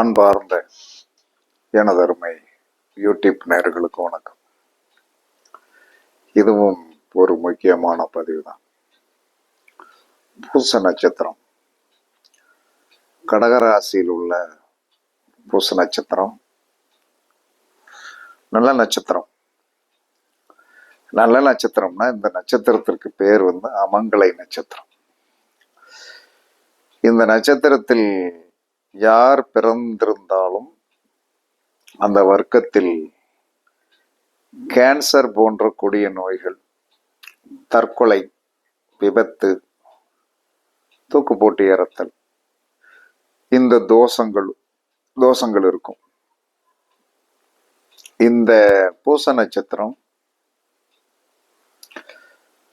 அன்பார்ந்த எனதருமை யூடியூப் நேர்களுக்கு வணக்கம். இதுவும் ஒரு முக்கியமான பதிவு தான் பூச நட்சத்திரம். கடகராசியில் உள்ள பூச நட்சத்திரம். நல்ல நட்சத்திரம். நல்ல நட்சத்திரம்னா இந்த நட்சத்திரத்திற்கு பேர் வந்து அமங்கலை நட்சத்திரம். இந்த நட்சத்திரத்தில் யார் பிறந்திருந்தாலும் அந்த வர்க்கத்தில் கேன்சர் போன்ற கொடிய நோய்கள் தற்கொலை விபத்து தூக்கு போட்டு இறத்தல் இந்த தோஷங்கள் தோஷங்கள் இருக்கும். இந்த பூச நட்சத்திரம்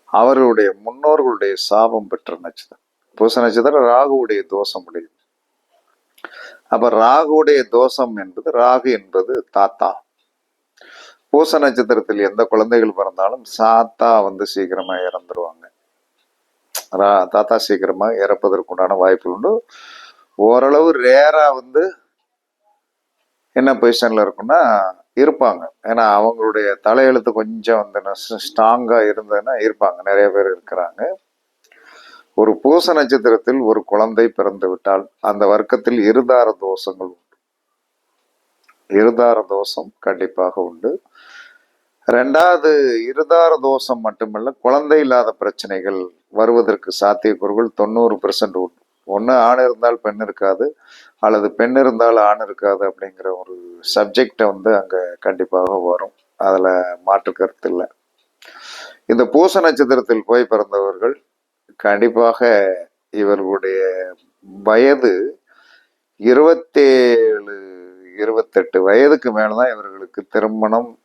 அவர்களுடைய முன்னோர்களுடைய சாபம் பெற்ற நட்சத்திரம். பூச நட்சத்திரம் ராகுவுடைய தோஷம் உடையது. அப்ப ராகுடைய தோஷம் என்பது ராகு என்பது தாத்தா. பூச நட்சத்திரத்தில் எந்த குழந்தைகள் பிறந்தாலும் சாத்தா வந்து சீக்கிரமா இறந்துருவாங்க. ரா- தாத்தா சீக்கிரமா இறப்பதற்குண்டான வாய்ப்பு உண்டு. ஓரளவு ரேரா வந்து என்ன பொசிஷன்ல இருக்குன்னா இருப்பாங்க. ஏன்னா அவங்களுடைய தலையெழுத்து கொஞ்சம் வந்து ஸ்ட்ராங்கா இருந்ததுன்னா இருப்பாங்க. நிறைய பேர் இருக்கிறாங்க. ஒரு பூச நட்சத்திரத்தில் ஒரு குழந்தை பிறந்து விட்டால் அந்த வர்க்கத்தில் இருதார தோஷங்கள் உண்டு. இருதார தோஷம் கண்டிப்பாக உண்டு. ரெண்டாவது இருதார தோஷம் மட்டுமல்ல குழந்தை இல்லாத பிரச்சனைகள் வருவதற்கு சாத்தியக்கூறுகள் தொண்ணூறு பெர்சன்ட் உண்டு. ஒன்று ஆண் இருந்தால் பெண் இருக்காது அல்லது பெண் இருந்தால் ஆண் இருக்காது அப்படிங்கிற ஒரு சப்ஜெக்டை வந்து அங்கே கண்டிப்பாக வரும். அதில் மாற்று கருத்து இல்லை. இந்த பூச நட்சத்திரத்தில் போய் பிறந்தவர்கள் கண்டிப்பாக இவர்களுடைய வயது இருபத்தேழு இருபத்தெட்டு வயதுக்கு மேலதான் இவர்களுக்கு திருமணம்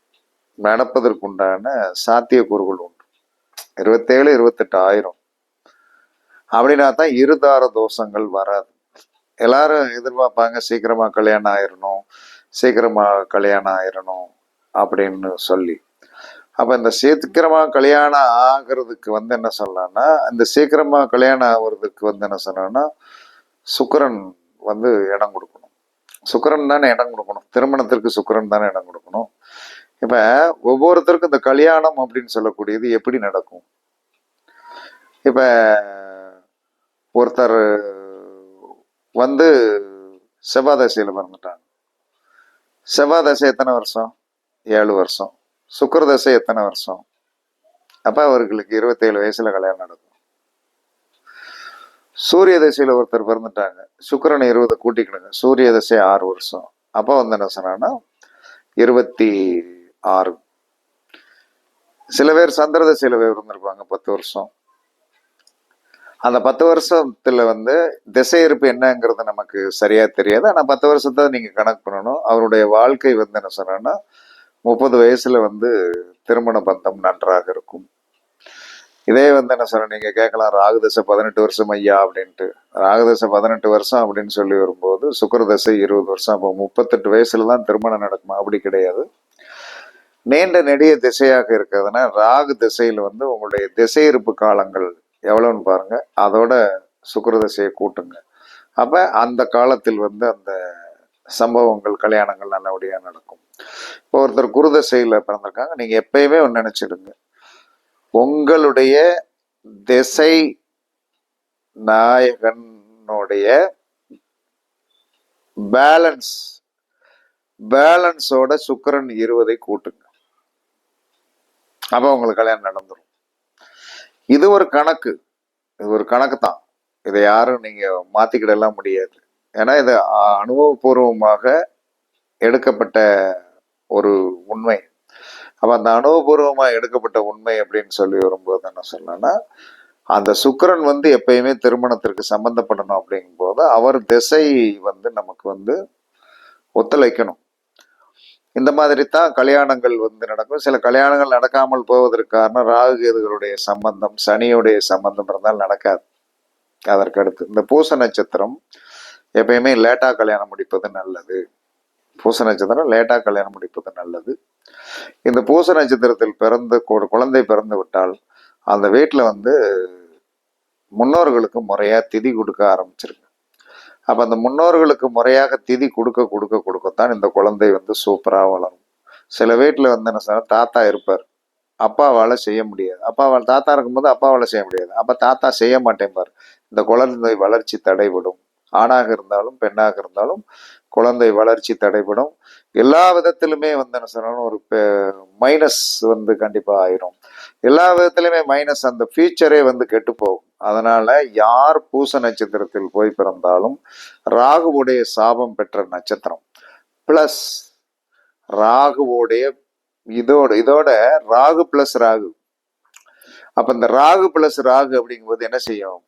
நடப்பதற்குண்டான சாத்தியக்கூறுகள் உண்டு. இருபத்தேழு இருபத்தெட்டு ஆயிரம். அப்படின்னா தான் இருதார தோஷங்கள் வராது. எல்லாரும் எதிர்பார்ப்பாங்க சீக்கிரமா கல்யாணம் ஆயிரணும் சீக்கிரமா கல்யாணம் ஆயிரணும் அப்படின்னு சொல்லி. அப்போ இந்த சீக்கிரமாக கல்யாணம் ஆகிறதுக்கு வந்து என்ன சொல்லலாம்னா இந்த சீக்கிரமாக கல்யாணம் ஆகுறதுக்கு வந்து என்ன சொல்லலாம்னா சுக்கரன் வந்து இடம் கொடுக்கணும். சுக்கரன் தானே இடம் கொடுக்கணும். திருமணத்திற்கு சுக்கரன் தானே இடம் கொடுக்கணும். இப்போ ஒவ்வொருத்தருக்கும் இந்த கல்யாணம் அப்படின்னு சொல்லக்கூடியது எப்படி நடக்கும்? இப்போ ஒருத்தர் வந்து செவ்வாய் தசையில பிறந்துட்டாங்க. செவ்வாய் தசை எத்தனை வருஷம்? ஏழு வருஷம். சுக்கரதசை எத்தனை வருஷம்? அப்ப அவர்களுக்கு இருபத்தேழு வயசுல கல்யாணம் நடக்கும். சூரிய தசையில ஒருத்தர் பிறந்துட்டாங்க. சுக்கரனை இருபது கூட்டிக்கிடுங்க. சூரிய தசை ஆறு வருஷம். அப்ப வந்து என்ன சொன்னான்னா இருபத்தி ஆறு. சில பேர் சந்திர தசையில இருந்திருப்பாங்க பத்து வருஷம். அந்த பத்து வருஷத்துல வந்து திசை இருப்பு என்னங்கிறது நமக்கு சரியா தெரியாது. ஆனா பத்து வருஷத்தை நீங்க கணக்கு பண்ணணும். அவருடைய வாழ்க்கை வந்து என்ன சொன்னா முப்பது வயசில் வந்து திருமண பந்தம் நன்றாக இருக்கும். இதே வந்து என்ன சொல்கிறேன் நீங்கள் கேட்கலாம் ராகுதசை பதினெட்டு வருஷம் ஐயா அப்படின்ட்டு. ராகுதசை பதினெட்டு வருஷம் அப்படின்னு சொல்லி வரும்போது சுக்கரதசை இருபது வருஷம். அப்போ முப்பத்தெட்டு வயசுல தான் திருமணம் நடக்குமா? அப்படி கிடையாது. நீண்ட நெடிய திசையாக இருக்கிறதுனா ராகு திசையில் வந்து உங்களுடைய திசையிருப்பு காலங்கள் எவ்வளோன்னு பாருங்கள் அதோட சுக்கரதசையை கூட்டுங்க. அப்போ அந்த காலத்தில் வந்து அந்த சம்பவங்கள் கல்யாணங்கள் நல்லபடியாக நடக்கும். இப்போ ஒருத்தர் குருதசையில பிறந்திருக்காங்க. நீங்கள் எப்பயுமே ஒன்று நினச்சிடுங்க. உங்களுடைய திசை நாயகனுடைய பேலன்ஸ் பேலன்ஸோட சுக்கரன் இருபதை கூட்டுங்க. அப்போ உங்களுக்கு கல்யாணம் நடந்துரும். இது ஒரு கணக்கு. இது ஒரு கணக்கு தான் இதை யாரும் நீங்கள் மாற்றிக்கிடலாம் முடியாது. ஏன்னா இது அனுபவபூர்வமாக எடுக்கப்பட்ட ஒரு உண்மை. அப்போ அந்த அனுபவபூர்வமாக எடுக்கப்பட்ட உண்மை அப்படின்னு சொல்லி வரும்போது என்ன சொல்லணும்னா அந்த சுக்கரன் வந்து எப்பயுமே திருமணத்திற்கு சம்மந்தப்படணும் அப்படிங்கும்போது அவர் திசை வந்து நமக்கு வந்து ஒத்துழைக்கணும். இந்த மாதிரி தான் கல்யாணங்கள் வந்து நடக்கும். சில கல்யாணங்கள் நடக்காமல் போவதற்கு காரணம் ராகு கேதுகளுடைய சம்பந்தம் சனியுடைய சம்பந்தம் இருந்தால் நடக்காது. அதற்கு அடுத்து இந்த பூச நட்சத்திரம் எப்பயுமே லேட்டா கல்யாணம் முடிப்பது நல்லது. பூச நட்சத்திரம் லேட்டா கல்யாணம் முடிப்பது நல்லது. இந்த பூச நட்சத்திரத்தில் பிறந்து குழந்தை பிறந்து விட்டால் அந்த வீட்டில் வந்து முன்னோர்களுக்கு முறையாக திதி கொடுக்க ஆரம்பிச்சிருக்கு அப்போ அந்த முன்னோர்களுக்கு முறையாக திதி கொடுக்க கொடுக்க கொடுக்கத்தான் இந்த குழந்தை வந்து சூப்பராக வளரும். சில வீட்டில் வந்து என்ன சொன்னால் தாத்தா இருப்பார். அப்பாவால் செய்ய முடியாது. அப்பாவால் தாத்தா இருக்கும்போது அப்பாவால் செய்ய முடியாது. அப்போ தாத்தா செய்ய மாட்டேன்பார் இந்த குழந்தை வளர்ச்சி தடைபடும். ஆணாக இருந்தாலும் பெண்ணாக இருந்தாலும் குழந்தை வளர்ச்சி தடைபடும். எல்லா விதத்திலுமே வந்து என்ன சொல்லணும் ஒரு மைனஸ் வந்து கண்டிப்பாக ஆயிரும். எல்லா விதத்திலுமே மைனஸ் அந்த ஃபியூச்சரே வந்து கெட்டு போகும். அதனால யார் பூச நட்சத்திரத்தில் போய் பிறந்தாலும் ராகுவுடைய சாபம் பெற்ற நட்சத்திரம். பிளஸ் ராகுவோடைய இதோட இதோட ராகு பிளஸ் ராகு. அப்ப இந்த ராகு பிளஸ் ராகு அப்படிங்கும்போது என்ன செய்யும்?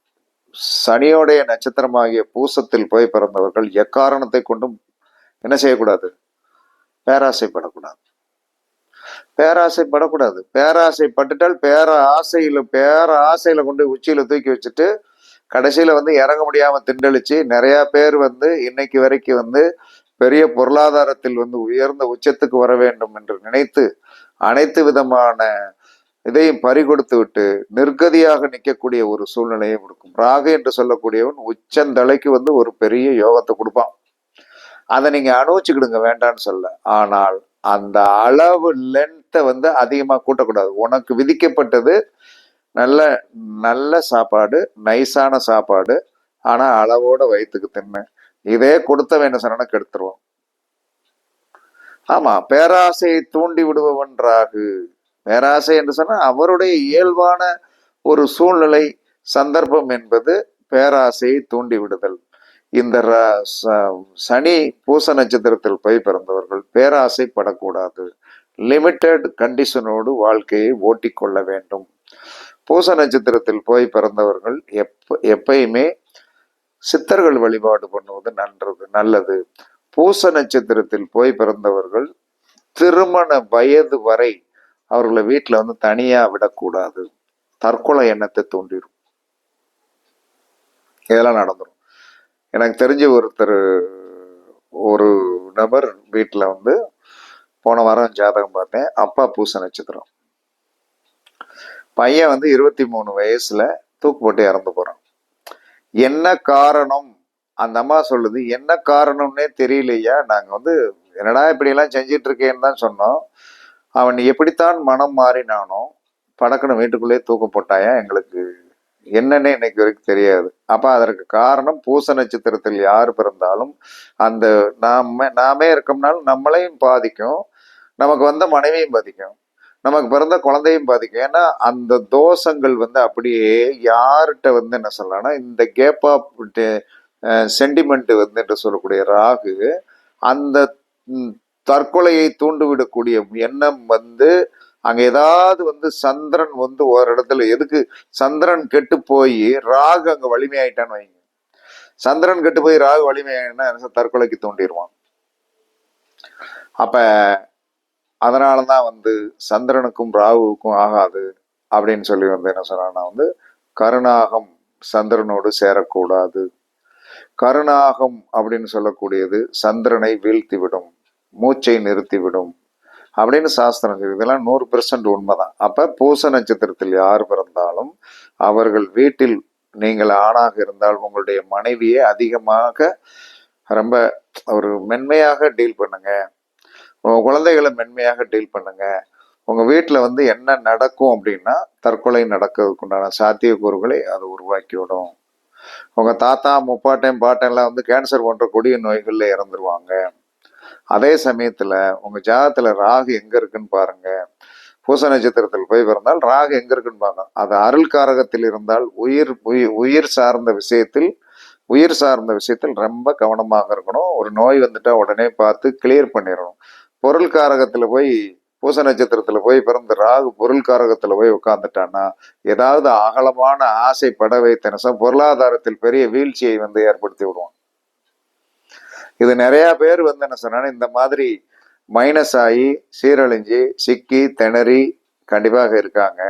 சனியோடைய நட்சத்திரமாகிய பூசத்தில் போய் பிறந்தவர்கள் எக்காரணத்தை கொண்டும் என்ன செய்யக்கூடாது? பேராசைப்படக்கூடாது. பேராசைப்படக்கூடாது. பேராசைப்பட்டுட்டால் பேர ஆசையில பேர ஆசையில கொண்டு உச்சியில தூக்கி வச்சுட்டு கடைசியில வந்து இறங்க முடியாம திண்டளிச்சு நிறைய பேர் வந்து இன்னைக்கு வரைக்கும் வந்து பெரிய பொருளாதாரத்தில் வந்து உயர்ந்த உச்சத்துக்கு வர வேண்டும் என்று நினைத்து அனைத்து விதமான இதையும் பறிகொடுத்து விட்டு நிர்கதியாக நிற்கக்கூடிய ஒரு சூழ்நிலையை கொடுக்கும் ராகு என்று சொல்லக்கூடியவன் உச்சந்தலைக்கு வந்து ஒரு பெரிய யோகத்தை கொடுப்பான். அதை நீங்க அனுபவிச்சுக்கிடுங்க வேண்டான்னு சொல்ல. ஆனால் அந்த அளவு லென்த்தை வந்து அதிகமாக கூட்டக்கூடாது. உனக்கு விதிக்கப்பட்டது நல்ல நல்ல சாப்பாடு நைஸான சாப்பாடு. ஆனால் அளவோட வயிற்றுக்கு தின்னு. இதே கொடுத்தவன் என்ன சொன்னா எடுத்துருவோம் ஆமா பேராசையை தூண்டி விடுபவன் ராகு. பேராசை என்று சொன்னால் அவருடைய இயல்பான ஒரு சூழ்நிலை சந்தர்ப்பம் என்பது பேராசையை தூண்டி விடுதல் இந்த சனி பூச நட்சத்திரத்தில் போய் பிறந்தவர்கள் பேராசைப்படக்கூடாது லிமிட்டெட் கண்டிஷனோடு வாழ்க்கையை ஓட்டிக்கொள்ள வேண்டும். பூச நட்சத்திரத்தில் போய் பிறந்தவர்கள் எப்ப எப்பயுமே சித்தர்கள் வழிபாடு பண்ணுவது நன்றது நல்லது. பூச நட்சத்திரத்தில் போய் பிறந்தவர்கள் திருமண வயது வரை அவர்களை வீட்டில் வந்து தனியா விடக்கூடாது. தற்கொலை எண்ணத்தை தூண்டிடும். இதெல்லாம் நடந்துடும் எனக்கு தெரிஞ்ச ஒருத்தர் ஒரு நபர் வீட்டில் வந்து போன வாரம் ஜாதகம் பார்த்தேன். அப்பா பூச நட்சத்திரம். பையன் வந்து இருபத்தி மூணு வயசுல தூக்கு போட்டு இறந்து போறான். என்ன காரணம்? அந்த அம்மா சொல்லுது என்ன காரணம்னே தெரியலையா? நாங்க வந்து என்னடா இப்படி எல்லாம் செஞ்சிட்டு இருக்கேன்னு தான் சொன்னோம். அவன் எப்படித்தான் மனம் மாறினானோ படக்கணும் வீட்டுக்குள்ளேயே தூக்க போட்டாயா எங்களுக்கு? என்னன்னு இன்னைக்கு வரைக்கும் தெரியாது. அப்போ அதற்கு காரணம் பூச நட்சத்திரத்தில் யார் பிறந்தாலும் அந்த நாம நாமே இருக்கோம்னாலும் நம்மளையும் பாதிக்கும். நமக்கு வந்த மனைவியும் பாதிக்கும். நமக்கு பிறந்த குழந்தையும் பாதிக்கும். ஏன்னா அந்த தோஷங்கள் வந்து அப்படியே யார்கிட்ட வந்து என்ன சொல்லலாம்னா இந்த கேப் ஆஃப் சென்டிமெண்ட் வந்து என்று சொல்லக்கூடிய ராகு அந்த தற்கொலையை தூண்டுவிடக்கூடிய எண்ணம் வந்து அங்க ஏதாவது வந்து சந்திரன் வந்து ஒரு இடத்துல எதுக்கு சந்திரன் கெட்டு போய் ராகு அங்க வலிமையாயிட்டான்னு வைங்க. சந்திரன் கெட்டு போய் ராகு வலிமையாயினா தற்கொலைக்கு தூண்டிடுவான். அப்ப அதனாலதான் வந்து சந்திரனுக்கும் ராகுவுக்கும் ஆகாது அப்படின்னு சொல்லி வந்து என்ன சொன்னா வந்து கருணாகம் சந்திரனோடு சேரக்கூடாது. கருணாகம் அப்படின்னு சொல்லக்கூடியது சந்திரனை வீழ்த்திவிடும். மூச்சை நிறுத்திவிடும் அப்படின்னு சாஸ்திரம் இதெல்லாம் நூறு பெர்சன்ட் உண்மைதான். அப்ப பூச நட்சத்திரத்தில் யார் பிறந்தாலும் அவர்கள் வீட்டில் நீங்கள் ஆணாக இருந்தால் உங்களுடைய மனைவியை அதிகமாக ரொம்ப ஒரு மென்மையாக டீல் பண்ணுங்க. உங்க குழந்தைகளை மென்மையாக டீல் பண்ணுங்க. உங்க வீட்டில் வந்து என்ன நடக்கும் அப்படின்னா தற்கொலை நடக்கிறதுக்கு உண்டான சாத்தியக்கூறுகளை அது உருவாக்கி விடும். உங்க தாத்தா முப்பாட்டையும் பாட்டெல்லாம் வந்து கேன்சர் போன்ற கொடிய நோய்களில் இறந்துருவாங்க. அதே சமயத்துல உங்க ஜாதத்துல ராகு எங்க இருக்குன்னு பாருங்க. பூச நட்சத்திரத்தில் போய் பிறந்தால் ராகு எங்க இருக்குன்னு பாருங்க அது அருள் காரகத்தில் இருந்தால் உயிர் உயிர் சார்ந்த விஷயத்தில் உயிர் சார்ந்த விஷயத்தில் ரொம்ப கவனமாக இருக்கணும். ஒரு நோய் வந்துட்டா உடனே பார்த்து கிளியர் பண்ணிடணும். பொருள் காரகத்தில் போய் பூச நட்சத்திரத்துல போய் பிறந்த ராகு பொருள் காரகத்தில் போய் உட்காந்துட்டான்னா ஏதாவது அகலமான ஆசை பட வைத்தனசம் பொருளாதாரத்தில் பெரிய வீழ்ச்சியை வந்து ஏற்படுத்தி விடுவான். இது நிறைய பேர் வந்து என்ன சொன்னாங்கன்னா இந்த மாதிரி மைனஸ் ஆகி சீரழிஞ்சு சிக்கி திணறி கண்டிப்பாக இருக்காங்க.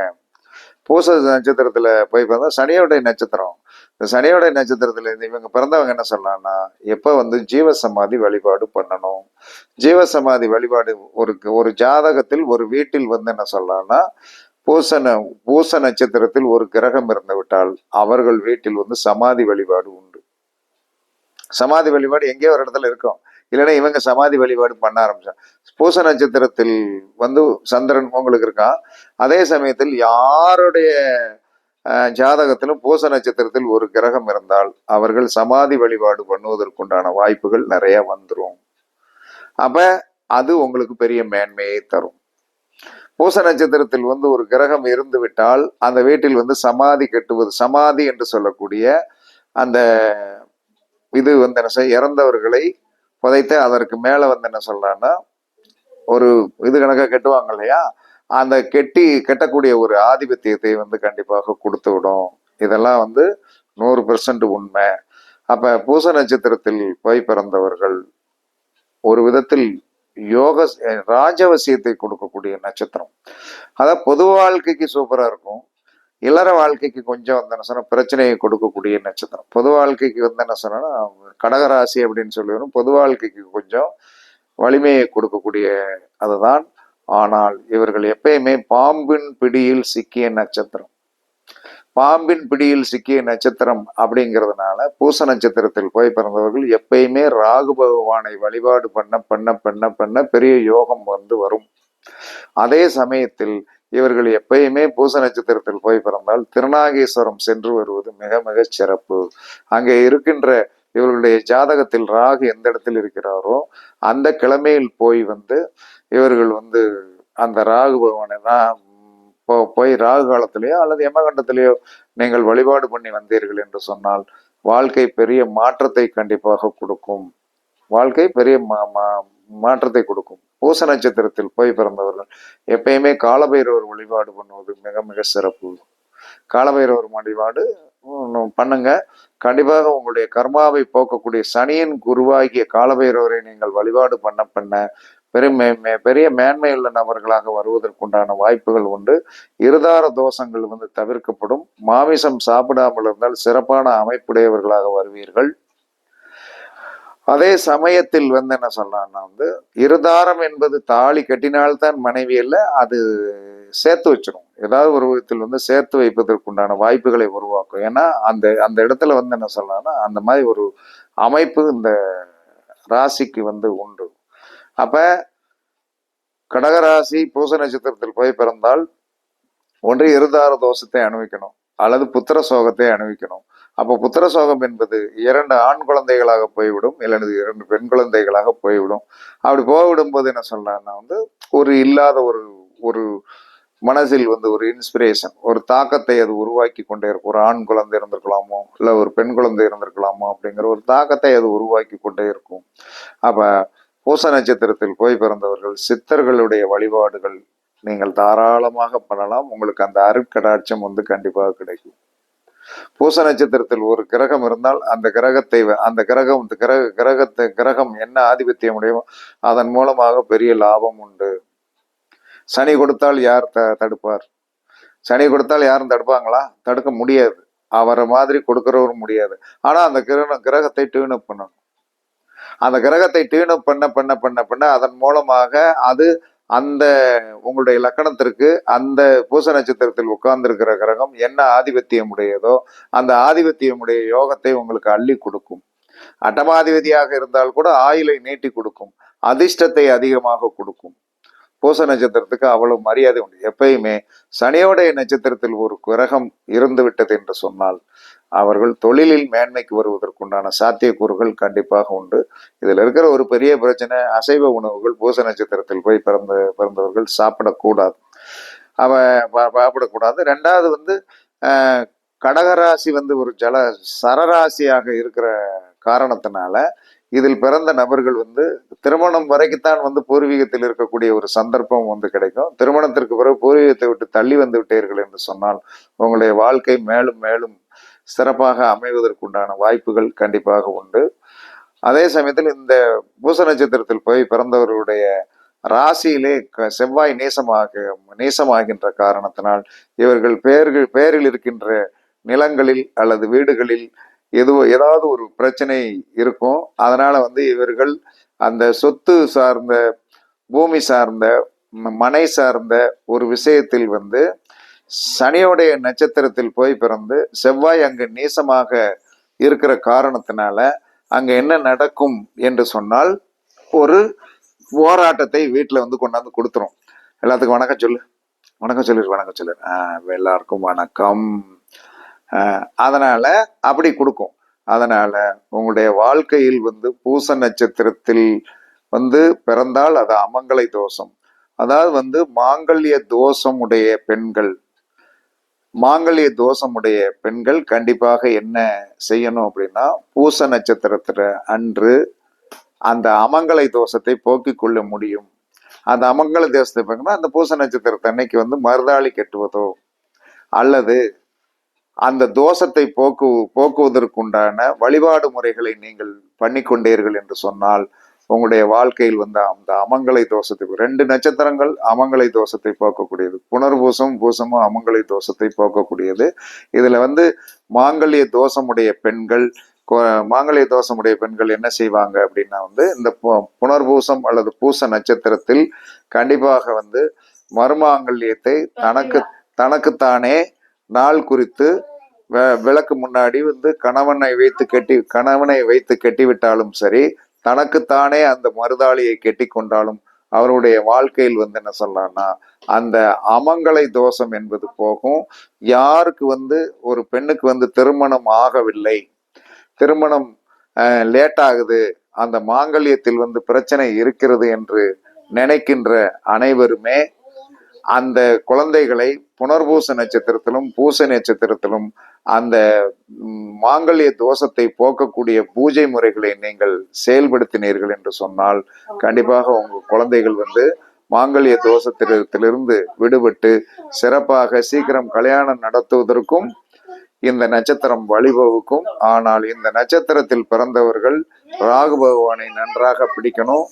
பூச நட்சத்திரத்தில் போய் பார்த்தா சனியோடைய நட்சத்திரம். இந்த சனியோடைய நட்சத்திரத்தில் இருந்து இவங்க பிறந்தவங்க என்ன சொல்லலாம்னா எப்போ வந்து ஜீவசமாதி வழிபாடு பண்ணணும்? ஜீவசமாதி வழிபாடு ஒரு ஒரு ஜாதகத்தில் ஒரு வீட்டில் வந்து என்ன சொல்லலாம்னா பூசண பூச நட்சத்திரத்தில் ஒரு கிரகம் இருந்து விட்டால் அவர்கள் வீட்டில் வந்து சமாதி வழிபாடு உண்டு. சமாதி வழிபாடு எங்கேயோ ஒரு இடத்துல இருக்கும். இல்லைன்னா இவங்க சமாதி வழிபாடு பண்ண ஆரம்பிச்சாங்க பூச நட்சத்திரத்தில் வந்து சந்திரன் உங்களுக்கு இருக்கான். அதே சமயத்தில் யாருடைய ஜாதகத்திலும் பூச நட்சத்திரத்தில் ஒரு கிரகம் இருந்தால் அவர்கள் சமாதி வழிபாடு பண்ணுவதற்குண்டான வாய்ப்புகள் நிறைய வந்துடும் அப்ப அது உங்களுக்கு பெரிய மேன்மையை தரும். பூச நட்சத்திரத்தில் வந்து ஒரு கிரகம் இருந்து விட்டால் அந்த வீட்டில் வந்து சமாதி கட்டுவது சமாதி என்று சொல்லக்கூடிய அந்த இது வந்து என்ன செய்ய இறந்தவர்களை புதைத்து அதற்கு மேலே வந்து என்ன சொல்கிறான்னா ஒரு இது கணக்காக கட்டுவாங்க இல்லையா? அந்த கெட்டி கட்டக்கூடிய ஒரு ஆதிபத்தியத்தை வந்து கண்டிப்பாக கொடுத்து விடும். இதெல்லாம் வந்து நூறு பெர்சன்ட் உண்மை. அப்போ பூச நட்சத்திரத்தில் போய் பிறந்தவர்கள் ஒரு விதத்தில் யோக ராஜவசியத்தை கொடுக்கக்கூடிய நட்சத்திரம். அதான் பொது வாழ்க்கைக்கு சூப்பராக இருக்கும். இளர வாழ்க்கைக்கு கொஞ்சம் வந்து என்ன சொன்னா பிரச்சனையை கொடுக்கக்கூடிய நட்சத்திரம். பொது வாழ்க்கைக்கு வந்து என்ன சொன்னா கடகராசி அப்படின்னு சொல்லி வரும் பொது வாழ்க்கைக்கு கொஞ்சம் வலிமையை கொடுக்கக்கூடிய அதுதான். ஆனால் இவர்கள் எப்பயுமே பாம்பின் பிடியில் சிக்கிய நட்சத்திரம். பாம்பின் பிடியில் சிக்கிய நட்சத்திரம் அப்படிங்கிறதுனால பூச நட்சத்திரத்தில் போய் பிறந்தவர்கள் எப்பயுமே ராகு பகவானை வழிபாடு பண்ண பண்ண பண்ண பண்ண பெரிய யோகம் வந்து வரும். அதே சமயத்தில் இவர்கள் எப்பயுமே பூச நட்சத்திரத்தில் போய் பிறந்தால் திருநாகேஸ்வரம் சென்று வருவது மிக மிக சிறப்பு. அங்கே இருக்கின்ற இவர்களுடைய ஜாதகத்தில் ராகு எந்த இடத்தில் இருக்கிறாரோ அந்த கிழமையில் போய் வந்து இவர்கள் வந்து அந்த ராகு பகவானை தான் போ- போய் ராகு காலத்திலேயோ அல்லது யமகண்டத்திலேயோ நீங்கள் வழிபாடு பண்ணி வந்தீர்கள் என்று சொன்னால் வாழ்க்கை பெரிய மாற்றத்தை கண்டிப்பாக கொடுக்கும். வாழ்க்கை பெரிய மா- மா- மாற்றத்தை கொடுக்கும். பூச நட்சத்திரத்தில் போய் பிறந்தவர்கள் எப்பயுமே காலபைரவர் வழிபாடு பண்ணுவது மிக மிக சிறப்பு. காலபைரவர் வழிபாடு பண்ணுங்க. கண்டிப்பாக உங்களுடைய கர்மாவை போக்கக்கூடிய சனியின் குருவாகிய காலபைரவரை நீங்கள் வழிபாடு பண்ண பண்ண பெரிய மே- மே- பெரிய மேன்மையுள்ள நபர்களாக வருவதற்குண்டான வாய்ப்புகள் உண்டு. இருதார தோஷங்கள் வந்து தவிர்க்கப்படும். மாமிசம் சாப்பிடாமல் இருந்தால் சிறப்பான அமைப்புடையவர்களாக வருவீர்கள். அதே சமயத்தில் வந்து என்ன சொல்லலாம்னா வந்து இருதாரம் என்பது தாலி கட்டினால்தான் மனைவி இல்லை அது சேர்த்து வச்சிடும் ஏதாவது ஒரு விதத்தில் வந்து சேர்த்து வைப்பதற்குண்டான வாய்ப்புகளை உருவாக்கும். ஏன்னா அந்த அந்த இடத்துல வந்து என்ன சொல்லலாம்னா அந்த மாதிரி ஒரு அமைப்பு இந்த ராசிக்கு வந்து உண்டு. அப்ப கடகராசி பூச நட்சத்திரத்தில் போய் பிறந்தால் ஒன்று இருதார தோஷத்தை அனுபவிக்கணும் அல்லது புத்திர சோகத்தை அனுபவிக்கணும். அப்போ புத்திர சோகம் என்பது இரண்டு ஆண் குழந்தைகளாக போய்விடும் இல்லைனது இரண்டு பெண் குழந்தைகளாக போய்விடும். அப்படி போய்விடும் போது என்ன சொல்லலாம்னா வந்து ஒரு இல்லாத ஒரு ஒரு மனசில் வந்து ஒரு இன்ஸ்பிரேஷன் ஒரு தாக்கத்தை அது உருவாக்கி கொண்டே இருக்கும். ஒரு ஆண் குழந்தை இருந்திருக்கலாமோ இல்லை ஒரு பெண் குழந்தை இருந்திருக்கலாமோ அப்படிங்கிற ஒரு தாக்கத்தை அது உருவாக்கி கொண்டே இருக்கும். அப்போ பூச நட்சத்திரத்தில் போய் பிறந்தவர்கள் சித்தர்களுடைய வழிபாடுகள் நீங்கள் தாராளமாக பண்ணலாம். உங்களுக்கு அந்த அருட்கடாட்சம் வந்து கண்டிப்பாக கிடைக்கும். பூச நட்சத்திரத்தில் ஒரு கிரகம் இருந்தால் அந்த கிரகத்தை அந்த கிரகம் கிரக கிரகத்தை கிரகம் என்ன ஆதிபத்தியம் உடையமோ அதன் மூலமாக பெரிய லாபம் உண்டு. சனி கொடுத்தால் யார் த தடுப்பார்? சனி கொடுத்தால் யாரும் தடுப்பாங்களா? தடுக்க முடியாது. அவரை மாதிரி கொடுக்கறவரும் முடியாது. ஆனா அந்த கிரக கிரகத்தை டியூனப் பண்ணணும். அந்த கிரகத்தை டியூனப் பண்ண பண்ண பண்ண பண்ண அதன் மூலமாக அது அந்த உங்களுடைய லக்கணத்திற்கு அந்த பூச நட்சத்திரத்தில் உட்கார்ந்திருக்கிற கிரகம் என்ன ஆதிபத்தியம் உடையதோ அந்த ஆதிபத்தியமுடைய யோகத்தை உங்களுக்கு அள்ளி கொடுக்கும். அட்டமாதிபதியாக இருந்தால் கூட ஆயுளை நீட்டி கொடுக்கும். அதிர்ஷ்டத்தை அதிகமாக கொடுக்கும். பூச நட்சத்திரத்துக்கு அவ்வளவு மரியாதை உண்டு. எப்பயுமே சனியோடைய நட்சத்திரத்தில் ஒரு கிரகம் இருந்து விட்டது என்று சொன்னால் அவர்கள் தொழிலில் மேன்மைக்கு வருவதற்குண்டான சாத்தியக்கூறுகள் கண்டிப்பாக உண்டு. இதில் இருக்கிற ஒரு பெரிய பிரச்சனை அசைவ உணவுகள் பூச நட்சத்திரத்தில் போய் பிறந்த பிறந்தவர்கள் சாப்பிடக்கூடாது. அவன் சாப்பிடக்கூடாது. ரெண்டாவது வந்து கடகராசி வந்து ஒரு ஜல சரராசியாக இருக்கிற காரணத்தினால இதில் பிறந்த நபர்கள் வந்து திருமணம் வரைக்குத்தான் வந்து பூர்வீகத்தில் இருக்கக்கூடிய ஒரு சந்தர்ப்பம் வந்து கிடைக்கும். திருமணத்திற்கு பிறகு பூர்வீகத்தை விட்டு தள்ளி வந்து விட்டீர்கள் என்று சொன்னால் உங்களுடைய வாழ்க்கை மேலும் மேலும் சிறப்பாக அமைவதற்குண்டான வாய்ப்புகள் கண்டிப்பாக உண்டு. அதே சமயத்தில் இந்த பூச நட்சத்திரத்தில் போய் பிறந்தவர்களுடைய ராசியிலே க- செவ்வாய் நேசமாக நேசமாகின்ற காரணத்தினால் இவர்கள் பெயர்கள் பெயரில் இருக்கின்ற நிலங்களில் அல்லது வீடுகளில் எதுவோ ஏதாவது ஒரு பிரச்சனை இருக்கும். அதனால வந்து இவர்கள் அந்த சொத்து சார்ந்த பூமி சார்ந்த மனை சார்ந்த ஒரு விஷயத்தில் வந்து சனியோடைய நட்சத்திரத்தில் போய் பிறந்து செவ்வாய் அங்கு நீசமாக இருக்கிற காரணத்தினால அங்க என்ன நடக்கும் என்று சொன்னால் ஒரு போராட்டத்தை வீட்டில் வந்து கொண்டாந்து கொடுத்துரும். எல்லாத்துக்கும் வணக்கம் சொல்லு. வணக்கம் சொல்லு வணக்கம் சொல்லு. ஆஹ் எல்லாருக்கும் வணக்கம். அதனால் அதனால அப்படி கொடுக்கும். அதனால உங்களுடைய வாழ்க்கையில் வந்து பூச நட்சத்திரத்தில் வந்து பிறந்தால் அது அமங்கலை தோஷம். அதாவது வந்து மாங்கல்ய தோஷம் உடைய பெண்கள் மாங்கல்ய தோஷமுடைய பெண்கள் கண்டிப்பாக என்ன செய்யணும் அப்படின்னா பூச நட்சத்திரத்துல அன்று அந்த அமங்கலை தோஷத்தை போக்கிக் கொள்ள முடியும். அந்த அமங்கல தேசத்தை பார்க்கணும் அந்த பூச நட்சத்திரத்தை அன்னைக்கு வந்து மருதாளி கட்டுவதோ அல்லது அந்த தோஷத்தை போக்கு போக்குவதற்குண்டான வழிபாடு முறைகளை நீங்கள் பண்ணிக்கொண்டீர்கள் என்று சொன்னால் உங்களுடைய வாழ்க்கையில் வந்து அந்த அமங்கலை தோஷத்தை ரெண்டு நட்சத்திரங்கள் அமங்கலை தோஷத்தை போக்கக்கூடியது. புனர்பூசம் பூசமும் அமங்கலை தோஷத்தை போக்கக்கூடியது. இதுல வந்து மாங்கல்ய தோஷமுடைய பெண்கள் மாங்கல்ய தோஷமுடைய பெண்கள் என்ன செய்வாங்க அப்படின்னா வந்து இந்த பு- புனர்பூசம் அல்லது பூச நட்சத்திரத்தில் கண்டிப்பாக வந்து மருமாங்கல்யத்தை தனக்கு தனக்குத்தானே நாள் குறித்து வி- விளக்கு முன்னாடி வந்து கணவனை வைத்து கட்டி கணவனை வைத்து கட்டிவிட்டாலும் சரி தனக்குத்தானே அந்த மருதாளியை கெட்டி கொண்டாலும் அவருடைய வாழ்க்கையில் வந்து என்ன சொல்லலாம்னா அந்த அமங்கலை தோஷம் என்பது போகும். யாருக்கு வந்து ஒரு பெண்ணுக்கு வந்து திருமணம் ஆகவில்லை. திருமணம் லேட் ஆகுது அந்த மாங்கல்யத்தில் வந்து பிரச்சனை இருக்கிறது என்று நினைக்கின்ற அனைவருமே அந்த குழந்தைகளை புனர்பூச நட்சத்திரத்திலும் பூச நட்சத்திரத்திலும் அந்த மாங்கல்ய தோஷத்தை போக்கக்கூடிய பூஜை முறைகளை நீங்கள் செயல்படுத்தினீர்கள் என்று சொன்னால் கண்டிப்பாக உங்க குழந்தைகள் வந்து மாங்கல்ய தோஷத்திலிருந்து விடுபட்டு சிறப்பாக சீக்கிரம் கல்யாணம் நடத்துவதற்கும் இந்த நட்சத்திரம் வழிவகுக்கும் ஆனால் இந்த நட்சத்திரத்தில் பிறந்தவர்கள் ராகு பகவானை நன்றாக பிடிக்கணும்.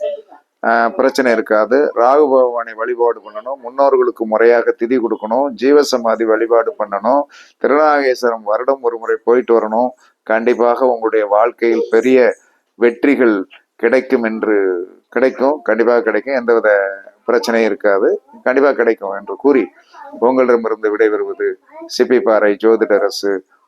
பிரச்சனை இருக்காது. ராகு பகவானை வழிபாடு பண்ணணும். முன்னோர்களுக்கு முறையாக திதி கொடுக்கணும். ஜீவசமாதி வழிபாடு பண்ணணும். திருநாகேஸ்வரம் வருடம் ஒரு முறை போயிட்டு வரணும். கண்டிப்பாக உங்களுடைய வாழ்க்கையில் பெரிய வெற்றிகள் கிடைக்கும் என்று கிடைக்கும். கண்டிப்பாக கிடைக்கும். எந்தவித பிரச்சனையும் இருக்காது. கண்டிப்பாக கிடைக்கும் என்று கூறி உங்களிடமிருந்து விடைபெறுவது சிப்பிப்பாறை ஜோதிடரசு